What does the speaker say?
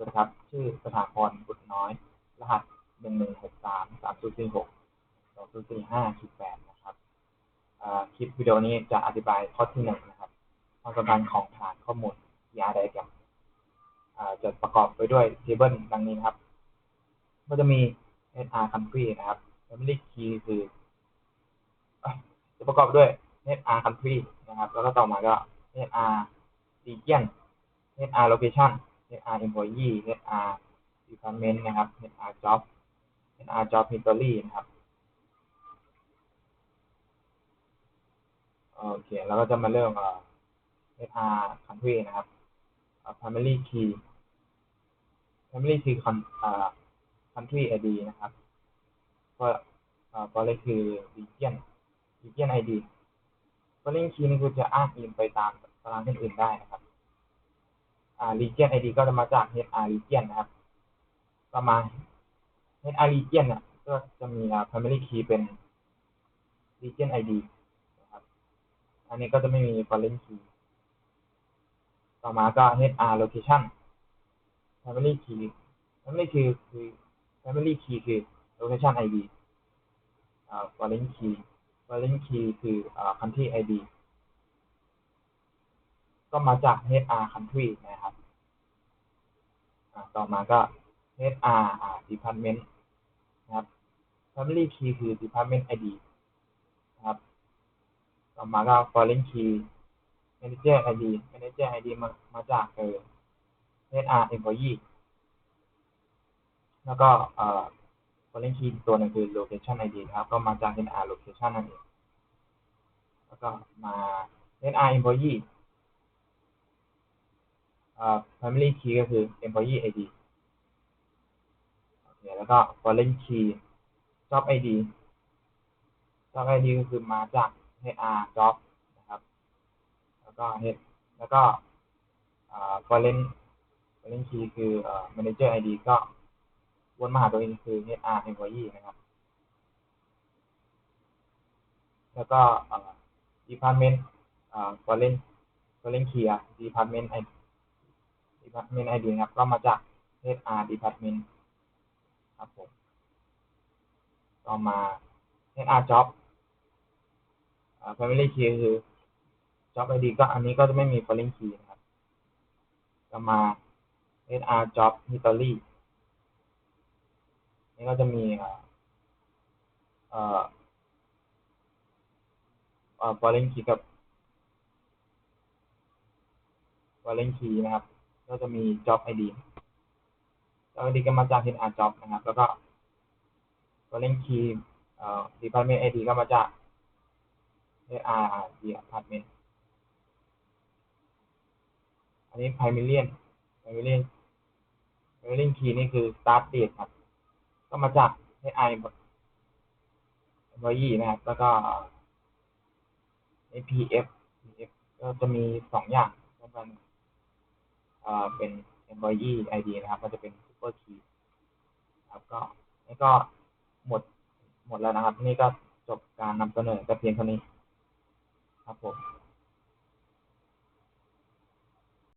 สวัสดีครับ ชื่อสถาพรบุตรน้อย รหัสหนึ่งหนึ่งหกสามสามศูนย์สี่หกสองศูนย์สี่ห้าขีดแปดนะครับคลิปวิดีโอนี้จะอธิบายข้อที่หนึ่งนะครับความสัมพันธ์ของฐานข้อมูล PR diagram จะประกอบไปด้วย table ดังนี้นะครับ ก็จะมี HR country นะครับ family key คือจะประกอบด้วย HR country นะครับ แล้วก็ต่อมาก็ HR region HR location HR employee HR department นะครับ HR job HR job history นะครับโอเคแล้วก็จะมาเริ่ม HR country นะครับ family key family key country ID นะครับ ก็ก็เลยคือ region region ID foreign key นี่คือจะอ้างอิงไปตามตารางอื่นๆได้นะครับ อ่า region ID ก็จะมาจาก HR region นะครับต่อมาณ HR region เนี่ยก็จะมี primary key เป็น region ID นะครับ อันนี้ก็จะไม่มี foreign key ต่อมาก็ HR location family key family key คือ family key คือ location ID อ่า foreign key foreign key คืออ่า country ID ก็มาจาก HR country นะครับ ต่อมาก็ HR department นะครับ family key คือ department ID นะครับ ต่อมาก็ foreign key manager ID manager ID มามาจากเออ HR employee แล้วก็เอ่อ foreign key ตัวนึงคือ location ID นะครับ ก็มาจาก HR location นั่นเอง แล้วก็มา HR employee family key ก็คือ employee ID โอเคแล้วก็ foreign key job ID job ID ก็คือมาจาก HR job นะครับ แล้วก็ Head แล้วก็ foreign foreign key คือ manager ID ก็วนมาหาตัวเองคือ HR employee นะครับ แล้วก็ department foreign foreign key อะ department ID department ID ครับ ก็มาจาก HR department ครับผมต่อมา HR job family key คือ job ID ก็อันนี้ก็จะไม่มี foreign key นะครับต่อมา HR job history นี่ก็จะมีอ่อเอ่อเอ่อ foreign key กับ foreign key นะครับ ก็จะมี job ID job ID ก็มาจาก HR job นะครับ แล้วก็ foreign key เอ่อ department ID ก็มาจาก HR department อันนี้ primary primary primary key นี่คือ start date ครับ ก็มาจาก HR employee นะครับ แล้วก็ PF PF ก็จะมีสองอย่างก็เป็น อ่าเป็น employee ID นะครับ ก็จะเป็น super key ครับก็นี่ก็หมดหมดแล้วนะครับ นี่ก็จบการนำเสนอแต่เพียงเท่านี้ครับผม